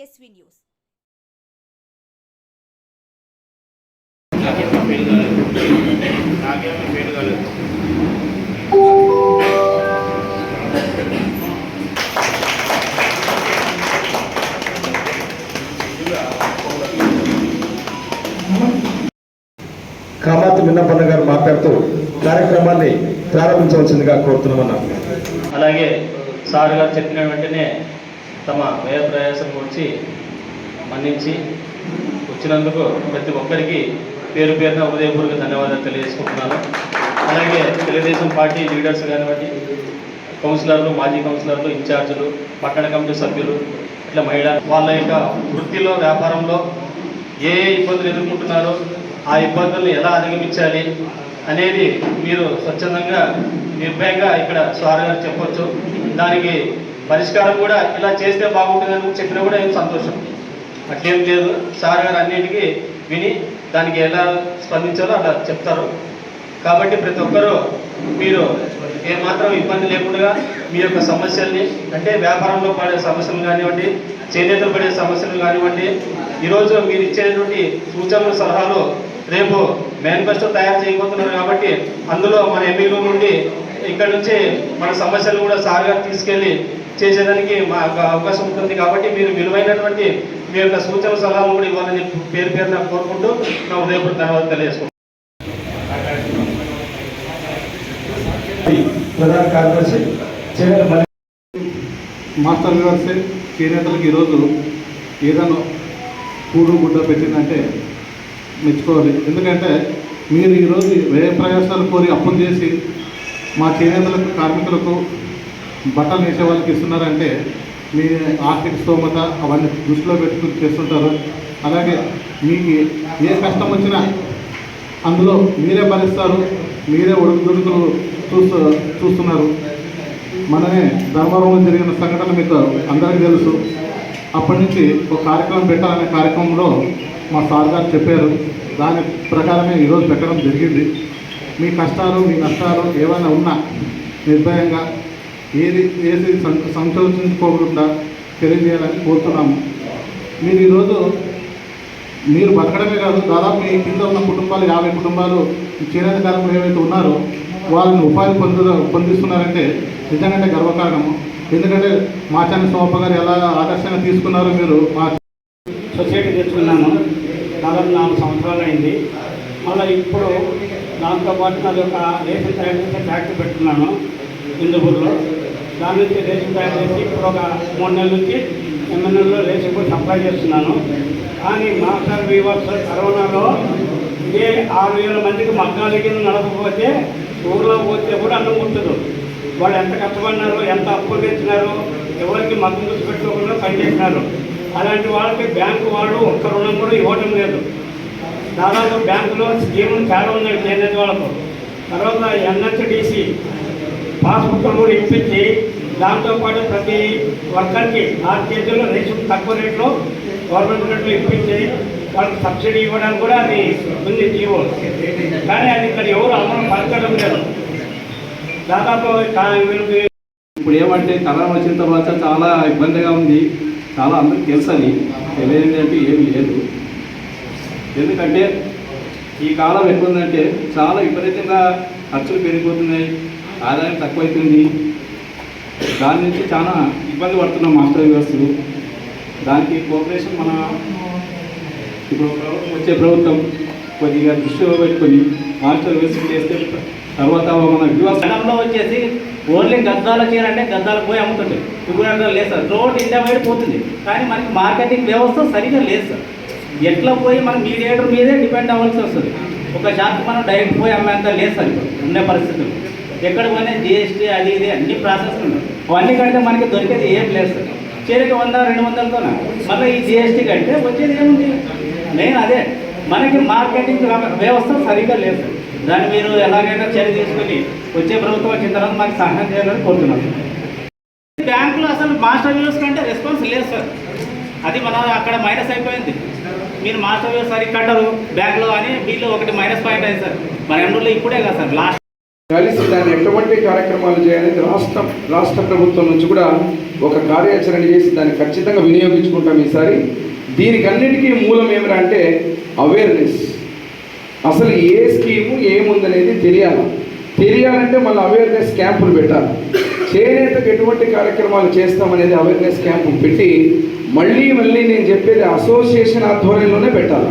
News fail కాలేదు కామాత్ మిన్నపన్న గారు మాట్లాడుతూ కార్యక్రమాన్ని ప్రారంభించవలసిందిగా కోరుతున్నామన్నా అలాగే సార్ గారు చెప్పిన వెంటనే తమ వ్యయ ప్రయాసం గురించి మన్నించి వచ్చినందుకు ప్రతి ఒక్కరికి పేరు పేరున ఉదయపూర్వక ధన్యవాదాలు తెలియజేసుకుంటున్నాను. అలాగే తెలుగుదేశం పార్టీ లీడర్స్ కానివ్వండి కౌన్సిలర్లు మాజీ కౌన్సిలర్లు ఇన్ఛార్జీలు పట్టణ కమిటీ సభ్యులు ఇట్లా మహిళ వాళ్ళ యొక్క వృత్తిలో వ్యాపారంలో ఏ ఏ ఇబ్బందులు ఎదుర్కొంటున్నారో ఆ ఇబ్బందులను ఎలా అధిగమించాలి అనేది మీరు స్వచ్ఛందంగా నిర్భయంగా ఇక్కడ స్వార్ గారు చెప్పొచ్చు. దానికి పరిష్కారం కూడా ఇలా చేస్తే బాగుంటుందని చెప్పినా కూడా ఏం సంతోషం. అట్లేం లేదు. సార్ గారు అన్నిటికీ విని దానికి ఎలా స్పందించాలో అలా చెప్తారు. కాబట్టి ప్రతి ఒక్కరూ మీరు ఏమాత్రం ఇబ్బంది లేకుండా మీ యొక్క సమస్యల్ని అంటే వ్యాపారంలో పడే సమస్యలు కానివ్వండి చేనేతలు పడే సమస్యలు కానివ్వండి ఈరోజు మీరు ఇచ్చేటువంటి సూచనలు సలహాలు రేపు మేనిఫెస్టో తయారు చేయబోతున్నారు కాబట్టి అందులో మన ఎమ్మెల్యే నుండి ఇక్కడ నుంచి మన సమస్యలు కూడా సార్ గారు తీసుకెళ్ళి చేసేదానికి మాకు అవకాశం ఉంటుంది కాబట్టి మీరు విలువైనటువంటి మీ యొక్క సూచన సలహాలు కూడా ఇవ్వాలని పేరు పేరున కోరుకుంటూ నా ఉదయపూర్ ధన్యవాదాలు తెలియజేసుకుంటాను ప్రధాన కార్యదర్శి మాస్టర్ వ్యవస్థ చేనేతలకు ఈరోజు ఏదైనా కూడు గుడ్డ పెట్టిందంటే మెచ్చుకోవాలి. ఎందుకంటే మీరు ఈరోజు వ్యయ ప్రయాసాలు కోరి అప్పులు చేసి మా చేనేతలకు కార్మికులకు బట్టలు వేసే వాళ్ళకి ఇస్తున్నారంటే మీ ఆర్థిక స్తోమత అవన్నీ దృష్టిలో పెట్టుకుని చేస్తుంటారు. అలాగే మీకు ఏ కష్టం వచ్చినా అందులో మీరే భరిస్తారు మీరే ఒడుకు చూస్తూ చూస్తున్నారు. మననే ధర్మవరంలో జరిగిన సంఘటన మీకు అందరికీ తెలుసు. అప్పటి నుంచి ఒక కార్యక్రమం పెట్టాలనే కార్యక్రమంలో మా సార్ గారు చెప్పారు. దాని ప్రకారమే ఈరోజు పెట్టడం జరిగింది. మీ కష్టాలు మీ నష్టాలు ఏమైనా ఉన్నా నిర్భయంగా ఏది ఏది సం- తెలియజేయాలని కోరుతున్నాము. మీరు ఈరోజు మీరు బతకడమే కాదు దాదాపు మీ కింద ఉన్న కుటుంబాలు యాభై కుటుంబాలు చేనేత కార్మికులు ఏవైతే ఉన్నారో వాళ్ళని ఉపాధి పొందు పొందిస్తున్నారంటే నిజంగానే గర్వకారణము ఎందుకంటే మాచాని సోమప్ప గారు ఎలా ఆదర్శంగా తీసుకున్నారో మీరు మా సొసైటీ తెచ్చుకున్నాను దాదాపు నాలుగు సంవత్సరాలు అయింది. మళ్ళీ ఇప్పుడు దాంతోపాటు నాది ఒక రేషన్ తయారు చేసే ఫ్యాక్టరీ పెట్టుకున్నాను. హిందూపూర్లో. దాని నుంచి రేషన్ తయారు చేసి ఇప్పుడు ఒక మూడు నెలల నుంచి ఎమ్మెల్యేలో రేషన్ కూడా సప్లై చేస్తున్నాను. కానీ మాస్టర్ వీవర్స్ కరోనాలో ఇదే ఆరు వేల మందికి మగ్గాల కింద నడపకపోతే ఊర్లో పోతే కూడా అన్నం ఉంటుంది వాళ్ళు ఎంత కష్టపడినారు ఎంత అప్పు తెచ్చినారు ఎవరికి మద్దతు చూసి పెట్టుకోకుండా పనిచేసినారు అలాంటి వాళ్ళకి బ్యాంకు వాళ్ళు ఒక్క రుణం కూడా ఇవ్వడం లేదు. దాదాపు బ్యాంకులో స్కీములు చాలా ఉన్నాయి చేనేత వాళ్ళకు. తర్వాత ఎన్హెచ్డిసి పాస్బుక్లు కూడా ఇప్పించి దాంతోపాటు ప్రతి వర్కర్కి నా చేతుల్లో రేషన్ తక్కువ రేట్లో గవర్నమెంట్ రేట్లో ఇప్పించి వాళ్ళకి సబ్సిడీ ఇవ్వడానికి కూడా అది ఉంది జీవో. కానీ అది ఇక్కడ ఎవరు అమలు పరచడం లేదు. దాదాపు వీళ్ళకి ఇప్పుడు ఏమంటే కరోనా వచ్చిన తర్వాత చాలా ఇబ్బందిగా ఉంది. చాలా అందరికి తెలుసని తెలియదంటే ఏమి అంటే ఏమీ లేదు. ఎందుకంటే ఈ కాలం ఎట్లుందంటే చాలా విపరీతంగా ఖర్చులు పెరిగిపోతున్నాయి. ఆదాయం తక్కువైతుంది దాని నుంచి చాలా ఇబ్బంది పడుతున్నాం మాస్టర్ వ్యవస్థలు దానికి కోఆపరేషన్ మన ఇప్పుడు ప్రభుత్వం వచ్చే ప్రభుత్వం కొద్దిగా దృష్టిలో పెట్టుకొని మాస్టర్ వ్యవస్థలు చేస్తే తర్వాత మన వ్యవస్థ వచ్చేసి ఓన్లీ గద్దాల చీర అంటే పోయి అమ్ముతుంది ఇప్పుడు అట్లా లేదు సార్. రోడ్ ఇండియా వైడ్ పోతుంది. కానీ మనకి మార్కెటింగ్ వ్యవస్థ సరిగా లేదు సార్. ఎట్లా పోయి మనం మీడియేటర్ మీదే డిపెండ్ అవ్వాల్సి వస్తుంది. ఒక షాప్ మనం డైరెక్ట్ పోయి అమ్మేంత లేదు సార్ ఇప్పుడు. ఉండే పరిస్థితులు. ఎక్కడ పోయినా జిఎస్టీ అది ఇది అన్ని ప్రాసెస్ ఉన్నాయి. అవన్నీ కడితే మనకి దొరికేది ఏం లేదు సార్ వంద రెండు వందలతోన? మళ్ళీ ఈ జిఎస్టీ కడితే వచ్చేది ఏముంది? మెయిన్ అదే. మనకి మార్కెటింగ్ వ్యవస్థ సరిగ్గా లేదు. దాన్ని మీరు ఎలాగైనా చర్య తీసుకుని వచ్చే ప్రభుత్వం వచ్చిన తర్వాత మాకు సహాయం చేయాలని కోరుతున్నాం. బ్యాంకులో అసలు మాస్టర్ వ్యూస్ కంటే రెస్పాన్స్ లేదు సార్ అది మన అక్కడ మైనస్ అయిపోయింది. మీరు మాస్టర్ వ్యూస్ సరిగ్గా కట్టరు బ్యాంకులో అని వీళ్ళు ఒకటి మైనస్ పాయింట్ అయింది సార్ మన ఎండలో ఇప్పుడే కదా సార్ లాస్ట్ కలిసి దాన్ని ఎటువంటి కార్యక్రమాలు చేయాలని రాష్ట్ర రాష్ట్ర ప్రభుత్వం నుంచి కూడా ఒక కార్యాచరణ చేసి దాన్ని ఖచ్చితంగా వినియోగించుకుంటాం ఈసారి. దీనికన్నిటికీ మూలం ఏమిరా అంటే అవేర్నెస్ అసలు ఏ స్కీము ఏముందనేది తెలియాలి. తెలియాలంటే మళ్ళీ అవేర్నెస్ క్యాంపులు పెట్టాలి. చేనేతకు ఎటువంటి కార్యక్రమాలు చేస్తామనేది అవేర్నెస్ క్యాంపు పెట్టి మళ్ళీ మళ్ళీ నేను చెప్పేది అసోసియేషన్ ఆధ్వర్యంలోనే పెట్టాలి.